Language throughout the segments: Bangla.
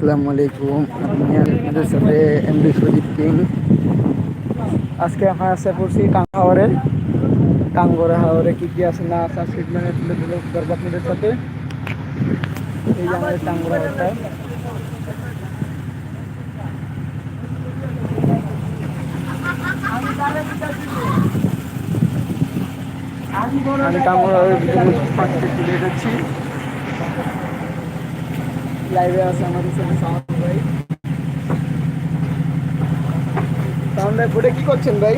আসসালামু আলাইকুম। আমি আপনাদের সাথে এমডি সুদীপ কিং। আজকে আমরা আসে পড়ছি টাঙ্গাওয়ারে টাঙ্গরে হাওরে কি কি আছে না আছে আজকে মানে তুলে তুলে করব আপনাদের সাথে। এই যে আমাদের টাঙ্গরা হাওরটা আমি টাঙ্গরা হাওরের ভিতরে ফাঁকতে তুলে যাচ্ছি লাইভে আছে আমাদের সাথে সাউন্ড ভাই সাউন্ড ভাই ফুটে কি করছেন ভাই?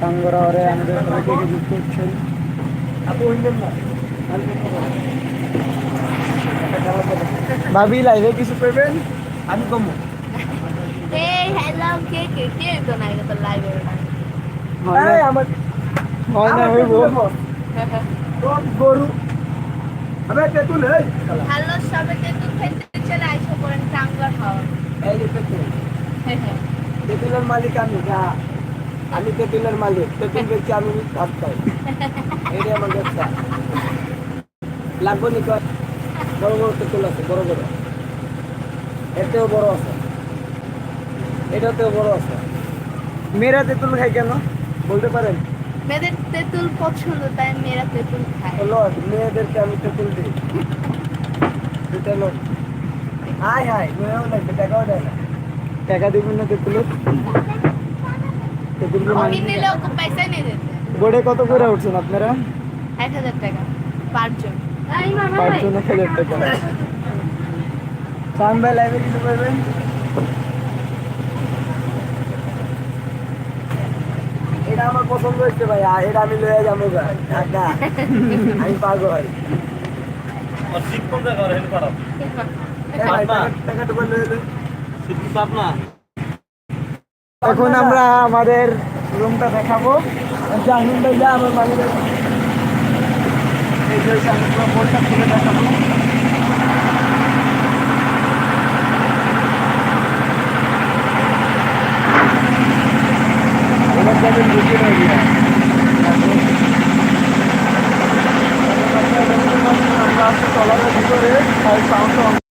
টাঙ্গরা হাওরে আমাদের যুক্ত ভাবি লাইভে কিছু করবেন? আমি কমো। Hey, hello, কে কে কে তো নাই তো লাইভ হয় আমার হয় না হইব গরু আবে তেতুল এই হ্যালো সবাইকে তো খেতে চলে আইসো করেন টাঙ্গার হাওয়া এই যে তেতুল তেতুলের মালিক আমি যা। আমি তেতুলের মালিক। তেতুল বেচে আমি আমার ব্যবসা। লাগবো নি কয়? বড় বড় তেতুল আছে বড় বড়। এতেও বড় আছে। এটাতেও বড় আছে। মেয়েরা তেতুল খাই কেন? বলতে পারেন? মেয়েদের তেঁতুল পছন্দ তাই মেয়েরা তেঁতুল খায়। হলো মেয়েদেরকে আমি তেতুল দিই। দুটা লোক। হাই হাই মেয়েও লাগবে টাকাও দেয় না। টাকা দিবেন না তেতুল? দিতে বোর্ডে কত করে উঠছেন আপনারা? এক হাজার টাকা পাঁচজন পাঁচজনে হাজার টাকা সান ভাই লাইভে কিছু করবেন এটা আমার পছন্দ হচ্ছে ভাই এটা আমি লয়ে যাব ভাই ঢাকা। আমি পাগল। এখন আমরা আমাদের রুমটা দেখাবো। জাহিন ভাই যা আমার এই যে আমি পুরো বোর্ডটা খুলে দেখাবো এবার যাবেন বুঝে এরিয়া আমরা আছি টলারের ভিতরে সাউন্ড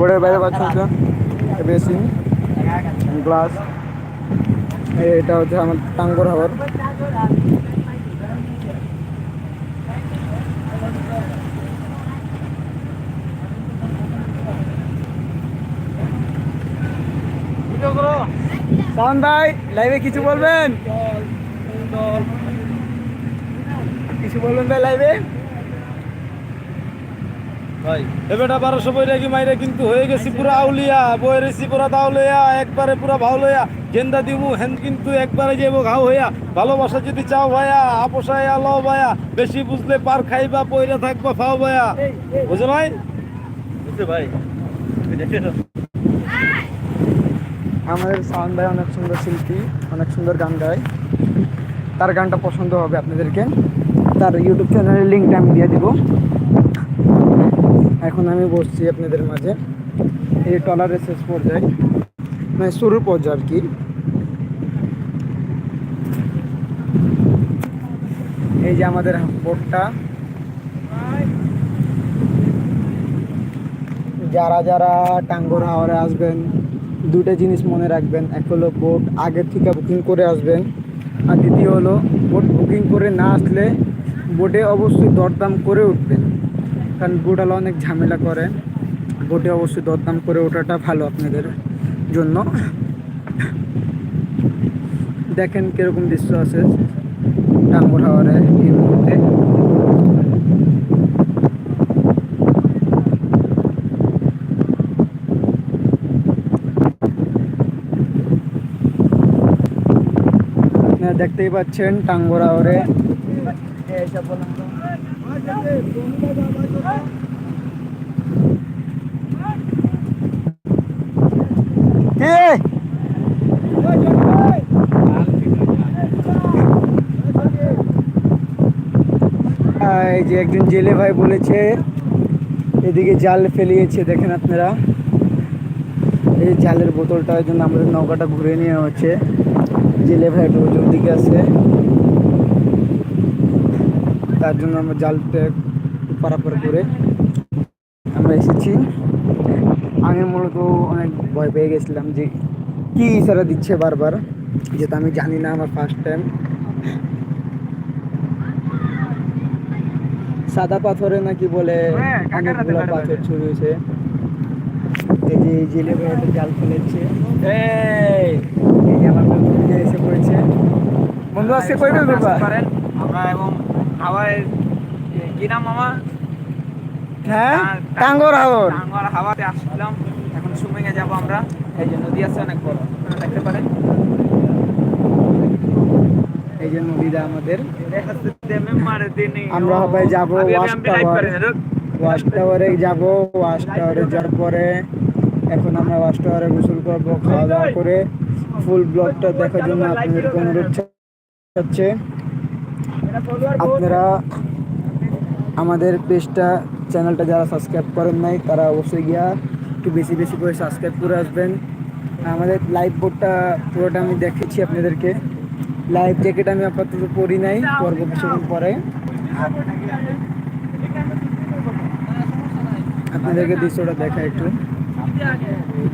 বোর্ডের বাইরে পাচ্ছেন বেসিন গ্লাস এটা হচ্ছে আমার টাঙ্গর হাওয়ার সাউন্ড ভাই লাইভে কিছু বলবেন? কিছু বলবেন ভাই লাইভে এবেটা বারোশো বই রেখে মাইরে কিন্তু হয়ে গেছি পুরা আউলিয়া বই রেছি পুরা দাউলিয়া একবারে পুরা ভাউলিয়া গেন্দা দিবু হেন কিন্তু একবারে যাব ঘাও হইয়া। ভালোবাসা যদি চাও ভাইয়া আপোষাইয়া লও ভাইয়া বেশি বুঝলে পার খাইবা পয়রা থাকবা ফাও ভাইয়া। বুঝে ভাই বুঝছে ভাই। আমাদের সাউন্ড ভাই অনেক সুন্দর শিল্পী অনেক সুন্দর গান গায়। তার গানটা পছন্দ হবে আপনাদেরকে। তার ইউটিউব চ্যানেলের লিঙ্কটা আমি দিয়ে দিব। এখন আমি বসছি আপনাদের মাঝে। এই টলারের শেষ পর্যায়ে। মানে শুরুর পর্যায়ে আর কি। এই যে আমাদের বোটটা। যারা যারা টাঙ্গর হাওরে আসবেন দুটো জিনিস মনে রাখবেন। এক হলো বোট আগের থেকে বুকিং করে আসবেন। আর দ্বিতীয় হলো বোট বুকিং করে না আসলে বোটে অবশ্যই দরদাম করে উঠবেন। কারণ বোটালা অনেক ঝামেলা করে। বোটে অবশ্যই দরদাম করে ওঠাটা ভালো আপনাদের জন্য। দেখেন কীরকম দৃশ্য আছে টাঙ্গর হাওয়ারে এই মুহূর্তে। দেখতেই পাচ্ছেন টাঙ্গর আহ, এই যে একজন জেলে ভাই বলেছে, এদিকে জাল ফেলিয়েছে, দেখেন আপনারা। এই জালের বোতলটার জন্য আমাদের নৌকাটা ঘুরে নিয়ে হচ্ছে। জেলে ভাই একটু দিকে আছে। তার জন্য আমরা জালটা পারাপার করে আমরা এসেছি। আমি মূলত অনেক ভয় পেয়ে গেছিলাম যে কি ইশারা দিচ্ছে বারবার যেটা আমি জানি না আমার ফার্স্ট টাইম সাদা পাথরে নাকি বলে অনেকগুলো পাথর ছড়িয়েছে যে জেলে ফেলেছে। এই! এই আমার বন্ধু এসে পড়েছে। বন্ধু আজকে কই বের আমরা এবং হাওয়ায় কি নাম মামা? হ্যাঁ টাঙ্গর হাওর। টাঙ্গর হাওয়াতে আসলাম এখন সুইমিং এ যাব আমরা। এই যে নদী আছে অনেক বড় দেখতে পারেন। এই যে নদীটা আমাদের। আমরা সবাই যাব ওয়াশ টাওয়ার। ওয়াশ টাওয়ারে যাব ওয়াশ টাওয়ারে যাওয়ার পরে এখন আমরা ওয়াশ টাওয়ারে গোসল করব খাওয়া দাওয়া করে ফুল ব্লগটা দেখার জন্য আপনাদেরকে অনুরোধ হচ্ছে আপনারা আমাদের পেজটা, চ্যানেলটা যারা সাবস্ক্রাইব করেন নাই, তারা অবশ্যই গিয়া একটু বেশি বেশি করে সাবস্ক্রাইব করে আসবেন। আমাদের লাইভ বোর্ডটা পুরোটা আমি দেখেছি আপনাদেরকে। লাইভ জ্যাকেট আমি আপাতত পরি নাই, পরবো কিছুক্ষণ পরে। আপনাদেরকে দৃশ্যটা দেখা একটু।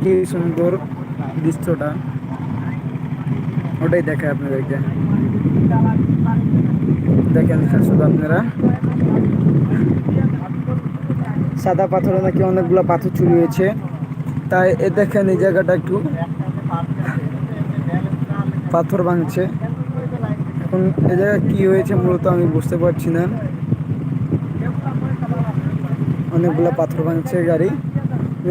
কি সুন্দর দৃশ্যটা। ওটাই দেখায় আপনাদেরকে। দেখেন শুধু আপনারা। সাদা পাথরে নাকি অনেকগুলো পাথর চুরি হয়েছে। তাই এ দেখেন এই জায়গাটা একটু পাথর ভাঙছে। এখন এ জায়গায় কি হয়েছে মূলত আমি বুঝতে পারছি না। অনেকগুলো পাথর ভাঙছে গাড়ি।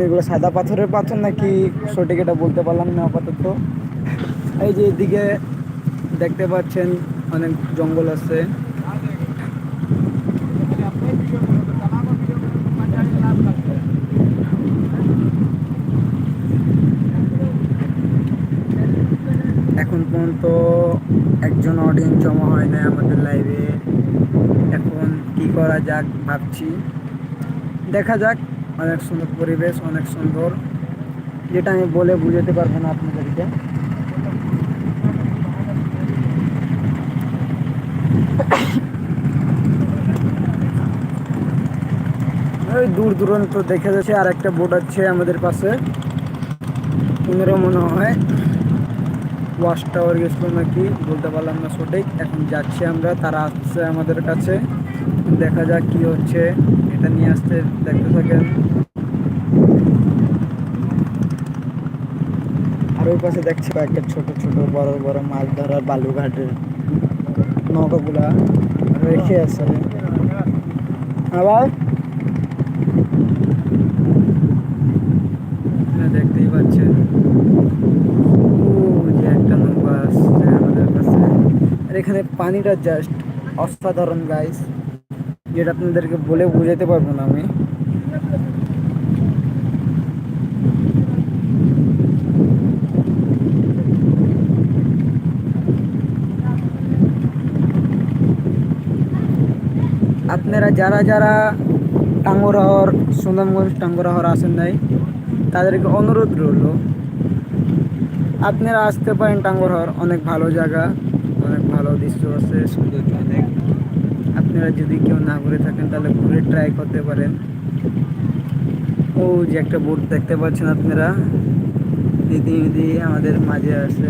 এগুলো সাদা পাথরের পাথর নাকি সঠিক এটা বলতে পারলাম না আপাতত। এই যে এদিকে দেখতে পাচ্ছেন অনেক জঙ্গল আছে। এখন পর্যন্ত একজন অডিয়েন্স জমা হয় না আমাদের লাইভে এখন কি করা যাক ভাবছি। দেখা যাক, অনেক সুন্দর পরিবেশ, অনেক সুন্দর। যেটা আমি বলে বুঝাতে পারব না আপনাদেরকে। ওই দূর দূরান্ত দেখা যাচ্ছে, আর একটা বোট আছে আমাদের পাশে। পনেরো মনে হয় ওয়াশ টাওয়ার গেছিল নাকি, বলতে পারলাম না সঠিক। এখন যাচ্ছি আমরা, তারা আসছে আমাদের কাছে। দেখা যাক কি হচ্ছে, এটা নিয়ে আসতে দেখতে থাকেন। আর ওই পাশে দেখছি একটা ছোট ছোট বড় বড় মাছ ধরার বালুঘাটের নৌকাগুলা রেখে আছে আবার? দেখতেই পাচ্ছেন। যে একটা নৌকা কাছে। আর এখানে পানিটা জাস্ট অসাধারণ গাইস যেটা আপনাদেরকে বলে বোঝাতে পারব না আমি। আপনারা যারা যারা টাঙ্গরহর সুনামগঞ্জ টাঙ্গরহর আসেন নাই, তাদেরকে অনুরোধ রইল, আপনারা আসতে পারেন টাঙ্গরহর, অনেক ভালো জায়গা, অনেক ভালো দৃশ্য আছে সৌন্দর্য অনেক আপনারা যদি কেউ না ঘুরে থাকেন, তাহলে ঘুরে ট্রাই করতে পারেন। ও যে একটা বোট দেখতে পাচ্ছেন আপনারা ইতিমধ্যে আমাদের মাঝে আছে।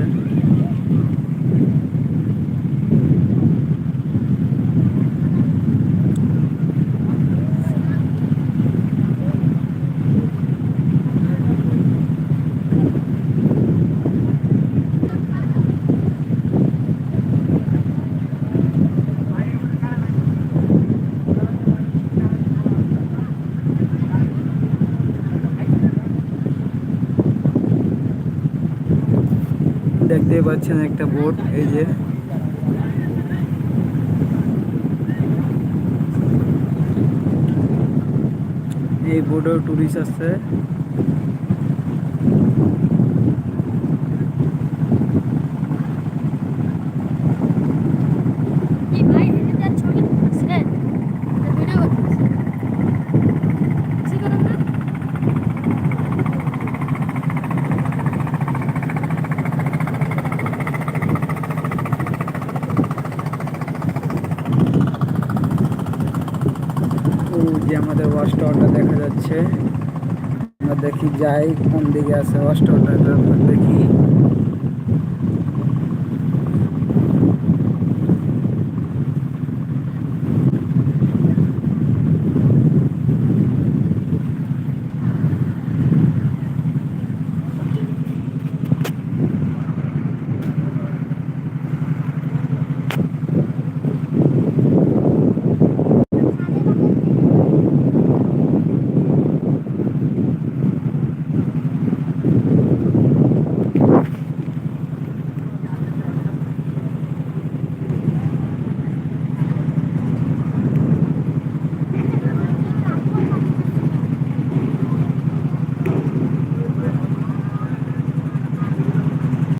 দেখতেই পাচ্ছেন একটা বোট এই যে। এই বোর্ডেও টুরিস্ট আছে এই ভাই এটা তার ছবি তুলছে ভিডিও করতেছে কিছু করেন না ও যে আমাদের ওয়াশ টাওয়ারটা দেখা যাচ্ছে আমরা দেখি যাই কোন দিকে আছে ওয়াশ টাওয়ারটা দেখি